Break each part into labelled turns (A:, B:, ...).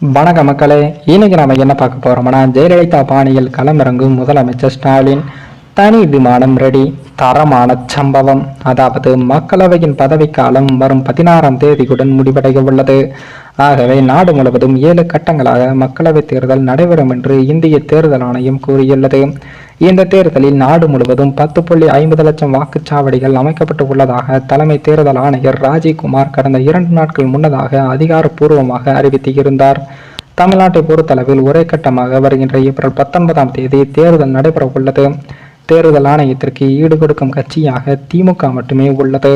A: வணக்க மக்களே இன்னைக்கு நாம என்ன பார்க்க போறோம்னா ஜெயலலிதா பாணியில் களமிறங்கும் முதலமைச்சர் ஸ்டாலின். தனி விமானம் ரெடி தரமான சம்பவம். அதாவது மக்களவையின் பதவிக்காலம் வரும் பதினாறாம் தேதியுடன் முடிவடைய உள்ளது. ஆகவே நாடு முழுவதும் ஏழு கட்டங்களாக மக்களவைத் தேர்தல் நடைபெறும் என்று இந்திய தேர்தல் ஆணையம் கூறியுள்ளது. இந்த தேர்தலில் நாடு முழுவதும் பத்து புள்ளி ஐம்பது லட்சம் வாக்குச்சாவடிகள் அமைக்கப்பட்டு உள்ளதாக தலைமை தேர்தல் ஆணையர் ராஜீவ்குமார் கடந்த இரண்டு நாட்கள் முன்னதாக அதிகாரப்பூர்வமாக அறிவித்திருந்தார். தமிழ்நாட்டை பொறுத்தளவில் ஒரே கட்டமாக வருகின்ற ஏப்ரல் பத்தொன்பதாம் தேதி தேர்தல் நடைபெற உள்ளது தேர்தல் ஆணையத்திற்கு ஈடுகொடுக்கும் கட்சியாக திமுக மட்டுமே உள்ளது.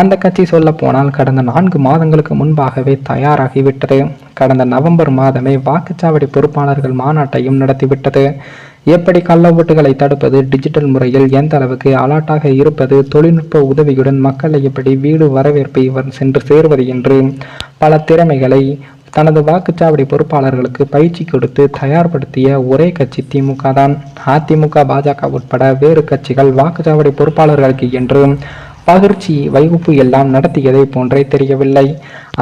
A: அந்த கட்சி சொல்ல போனால் கடந்த நான்கு மாதங்களுக்கு முன்பாகவே தயாராகிவிட்டது. கடந்த நவம்பர் மாதமே வாக்குச்சாவடி பொறுப்பாளர்கள் மாநாட்டையும் நடத்திவிட்டது. எப்படி கள்ள ஓட்டுகளை தடுப்பது டிஜிட்டல் முறையில் எந்த அளவுக்கு அலாட்டாக இருப்பது தொழில்நுட்ப உதவியுடன் மக்களை எப்படி வீடு வரவேற்பை இவர் சென்று சேர்வது என்று பல திறமைகளை தனது வாக்குச்சாவடி பொறுப்பாளர்களுக்கு பயிற்சி கொடுத்து தயார்படுத்திய ஒரே கட்சி திமுக தான். அதிமுக பாஜக உட்பட வேறு கட்சிகள் வாக்குச்சாவடி பொறுப்பாளர்களுக்கு என்று பகிர்ச்சி வைப்பு எல்லாம் நடத்தியதை போன்றே தெரியவில்லை.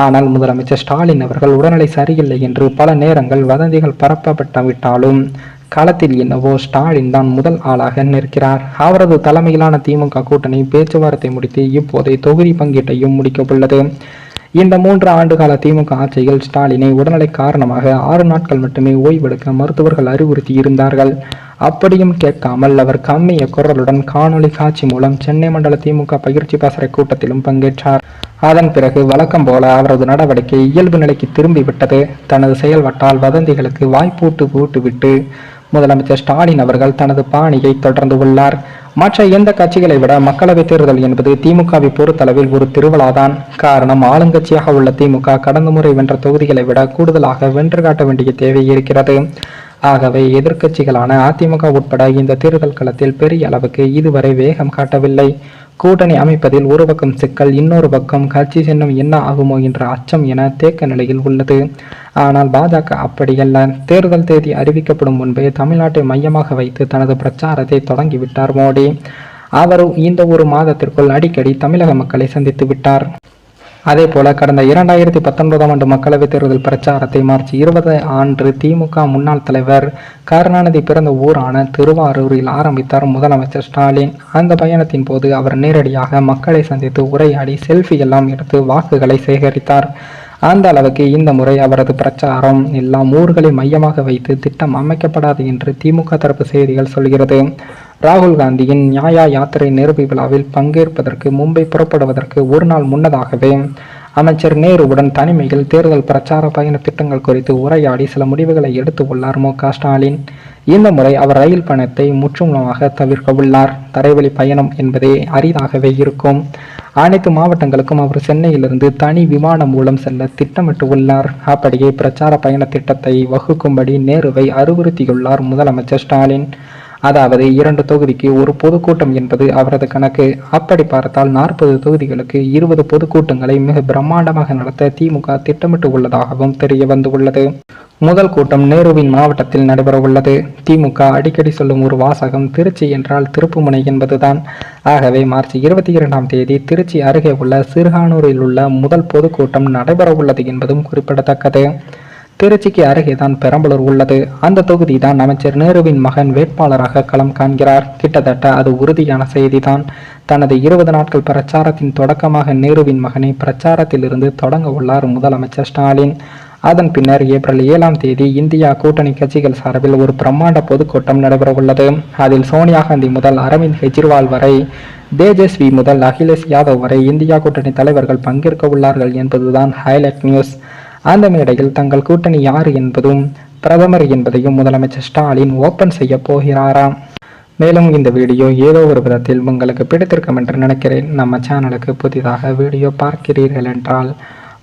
A: ஆனால் முதலமைச்சர் ஸ்டாலின் அவர்கள் உடல்நிலை சரியில்லை என்று பல நேரங்கள் வதந்திகள் பரப்பப்பட்டவிட்டாலும் களத்தில் என்னவோ ஸ்டாலின் தான் முதல் ஆளாக நிற்கிறார். அவரது தலைமையிலான திமுக கூட்டணி பேச்சுவார்த்தை முடித்து இப்போதை தொகுதி பங்கீட்டையும் முடிக்கவுள்ளது. இந்த மூன்று ஆண்டுகால திமுக ஆட்சியில் ஸ்டாலினை உடல்நிலை காரணமாக ஆறு நாட்கள் மட்டுமே ஓய்வெடுக்க மருத்துவர்கள் அறிவுறுத்தி இருந்தார்கள். அப்படியும் கேட்காமல் அவர் கம்மிய குரலுடன் காணொளி காட்சி மூலம் சென்னை மண்டல திமுக பயிற்சி பாசறை கூட்டத்திலும் பங்கேற்றார். அதன் பிறகு வழக்கம் போல அவரது நடவடிக்கை இயல்பு நிலைக்கு திரும்பிவிட்டது. தனது செயல்பட்டால் வதந்திகளுக்கு வாய்ப்பூட்டு போட்டுவிட்டு முதலமைச்சர் ஸ்டாலின் அவர்கள் தனது பாணியை தொடர்ந்து உள்ளார். மற்ற எந்த கட்சிகளை விட மக்களவைத் தேர்தல் என்பது திமுகவை பொறுத்தளவில் ஒரு திருவிழாதான். காரணம் ஆளுங்கட்சியாக உள்ள திமுக கடந்த முறை வென்ற தொகுதிகளை விட கூடுதலாக வென்று காட்ட வேண்டிய தேவை இருக்கிறது. ஆகவே எதிர்க்கட்சிகளான அதிமுக உட்பட இந்த தேர்தல் களத்தில் பெரிய அளவுக்கு இதுவரை வேகம் காட்டவில்லை. கூட்டணி அமைப்பதில் ஒரு பக்கம் சிக்கல் இன்னொரு பக்கம் கட்சி சின்னம் என்ன ஆகுமோ என்ற அச்சம் என தேக்க நிலையில் உள்ளது. ஆனால் பாஜக அப்படியல்ல தேர்தல் தேதி அறிவிக்கப்படும் முன்பே தமிழ்நாட்டை மையமாக வைத்து தனது பிரச்சாரத்தை தொடங்கிவிட்டார் மோடி. அவர் இந்த ஒரு மாதத்திற்குள் அடிக்கடி தமிழக மக்களை சந்தித்து விட்டார். அதே போல கடந்த இரண்டாயிரத்தி பத்தொன்பதாம் ஆண்டு மக்களவைத் தேர்தல் பிரச்சாரத்தை மார்ச் இருபது ஆண்டு திமுக முன்னாள் தலைவர் கருணாநிதி பிறந்த ஊரான திருவாரூரில் ஆரம்பித்தார் முதலமைச்சர் ஸ்டாலின். அந்த பயணத்தின் போது அவர் நேரடியாக மக்களை சந்தித்து உரையாடி செல்ஃபி எல்லாம் எடுத்து வாக்குகளை சேகரித்தார். அந்த அளவுக்கு இந்த முறை அவரது பிரச்சாரம் எல்லாம் ஊர்களை மையமாக வைத்து திட்டம் அமைக்கப்படாது என்று திமுக தரப்பு செய்திகள் சொல்கிறது. ராகுல் காந்தியின் நியாயா யாத்திரை நிறுவி விழாவில் பங்கேற்பதற்கு மும்பை புறப்படுவதற்கு ஒரு நாள் முன்னதாகவே அமைச்சர் நேருவுடன் தனிமையில் தேர்தல் பிரச்சார பயண திட்டங்கள் குறித்து உரையாடி சில முடிவுகளை எடுத்து உள்ளார் மு க ஸ்டாலின். இந்த முறை அவர் ரயில் பயணத்தை முற்றுமுழுமாக தவிர்க்க உள்ளார். தரைவழி பயணம் என்பதே அரிதாகவே இருக்கும். அனைத்து மாவட்டங்களுக்கும் அவர் சென்னையிலிருந்து தனி விமானம் மூலம் செல்ல திட்டமிட்டு உள்ளார். அப்படியே பிரச்சார பயண திட்டத்தை வகுக்கும்படி நேருவை அறிவுறுத்தியுள்ளார் முதலமைச்சர் ஸ்டாலின். அதாவது இரண்டு தொகுதிக்கு ஒரு பொதுக்கூட்டம் என்பது அவரது கணக்கு. அப்படி பார்த்தால் நாற்பது தொகுதிகளுக்கு இருபது பொதுக்கூட்டங்களை மிக பிரம்மாண்டமாக நடத்த திமுக திட்டமிட்டு உள்ளதாகவும் தெரிய வந்துள்ளது. முதல் கூட்டம் நேருவின் மாவட்டத்தில் நடைபெறவுள்ளது திமுக அடிக்கடி சொல்லும் ஒரு வாசகம் திருச்சி என்றால் திருப்புமுனை என்பதுதான். ஆகவே மார்ச் இருபத்தி இரண்டாம் தேதி திருச்சி அருகே உள்ள சிறுகானூரில் உள்ள முதல் பொதுக்கூட்டம் நடைபெறவுள்ளது என்பதும் குறிப்பிடத்தக்கது. திருச்சிக்கு அருகேதான் பெரம்பலூர் உள்ளது. அந்த தொகுதி தான் அமைச்சர் நேருவின் மகன் வேட்பாளராக களம் காண்கிறார். கிட்டத்தட்ட அது உறுதியான செய்திதான். தனது இருபது நாட்கள் பிரச்சாரத்தின் தொடக்கமாக நேருவின் மகனை பிரச்சாரத்திலிருந்து தொடங்க உள்ளார் முதலமைச்சர் ஸ்டாலின். அதன் பின்னர் ஏப்ரல் ஏழாம் தேதி இந்தியா கூட்டணி கட்சிகள் சார்பில் ஒரு பிரம்மாண்ட பொதுக்கூட்டம் நடைபெறவுள்ளது. அதில் சோனியா காந்தி முதல் அரவிந்த் கெஜ்ரிவால் வரை தேஜஸ்வி முதல் அகிலேஷ் யாதவ் வரை இந்தியா கூட்டணி தலைவர்கள் பங்கேற்க உள்ளார்கள் என்பதுதான் ஹைலைட் நியூஸ். அந்த மேடையில் தங்கள் கூட்டணி யார் என்பதும் பிரதமர் என்பதையும் முதலமைச்சர் ஸ்டாலின் ஓபன் செய்ய போகிறாராம். மேலும் இந்த வீடியோ ஏதோ ஒரு விதத்தில் உங்களுக்கு பிடித்திருக்கும் என்று நினைக்கிறேன். நம்ம சேனலுக்கு புதிதாக வீடியோ பார்க்கிறீர்கள் என்றால்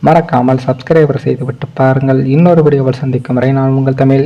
A: மறக்காமல் சப்ஸ்கிரைபர் செய்துவிட்டு பாருங்கள். இன்னொரு வீடியோவில் சந்திக்கும் வரை நான் உங்கள் தமிழ்.